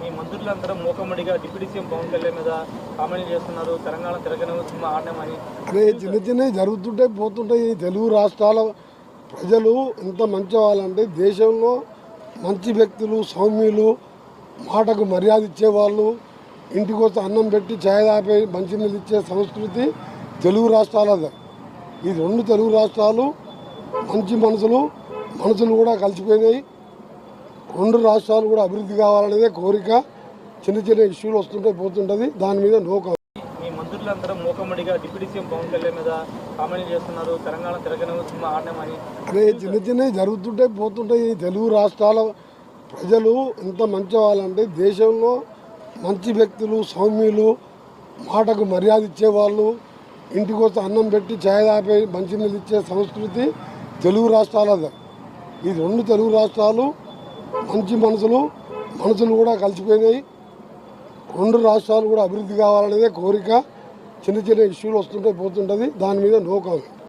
మీ మంత్రులు అందరం మూకమ్మడిగా డిప్యూటీ సీఎం పవన్ కళ్యాణ్ మీద కామెంట్ చేస్తున్నారు. తెలంగాణ తిరగను సినిమా ఆడమని అదే చిన్న చిన్నవి జరుగుతుంటే పోతుంటాయి తెలుగు రాష్ట్రాల ప్రజలు ఇంత మంచి వాళ్ళంటే దేశంలో మంచి వ్యక్తులు సౌమ్యులు మాటకు మర్యాద ఇచ్చేవాళ్ళు ఇంటికి వస్తే అన్నం పెట్టి ఛాయ్ తాపే మంచినీళ్ళు ఇచ్చే సంస్కృతి తెలుగు రాష్ట్రాలది. ఈ రెండు తెలుగు రాష్ట్రాలు మంచి మనసులు మనసులు కూడా కలిసిపోయినాయి. రెండు రాష్ట్రాలు కూడా అభివృద్ధి కావాలనేదే కోరిక. చిన్న చిన్న ఇష్యూలు వస్తుంటే పోతుంటుంది. దాని మీద నో కామెంట్. మీ మంత్రులందరూ మూకమ్మడిగా డిప్యూటీ సీఎం పవన్ కళ్యాణ్ మీద కామెంట్ చేస్తున్నారు. తెలంగాణ తిరగను సినిమా ఆడినామని అదే చిన్న చిన్నవి జరుగుతుంటే పోతుంటాయి. ఈ తెలుగు రాష్ట్రాల ప్రజలు ఎంత మంచి వాళ్ళంటే దేశంలో మంచి వ్యక్తులు సౌమ్యులు మాటకు మర్యాద ఇచ్చేవాళ్ళు ఇంటికి వస్తే అన్నం పెట్టి ఛాయ్ తాపే మంచినీళ్ళు ఇచ్చే సంస్కృతి తెలుగు రాష్ట్రాలది. ఈ రెండు తెలుగు రాష్ట్రాలు మంచి మనసులు మనసులు కూడా కలిసిపోయినాయి. రెండు రాష్ట్రాలు కూడా అభివృద్ధి కావాలనేదే కోరిక. చిన్న చిన్న ఇష్యూలు వస్తుంటే పోతుంటుంది దాని మీద నో కామెంట్.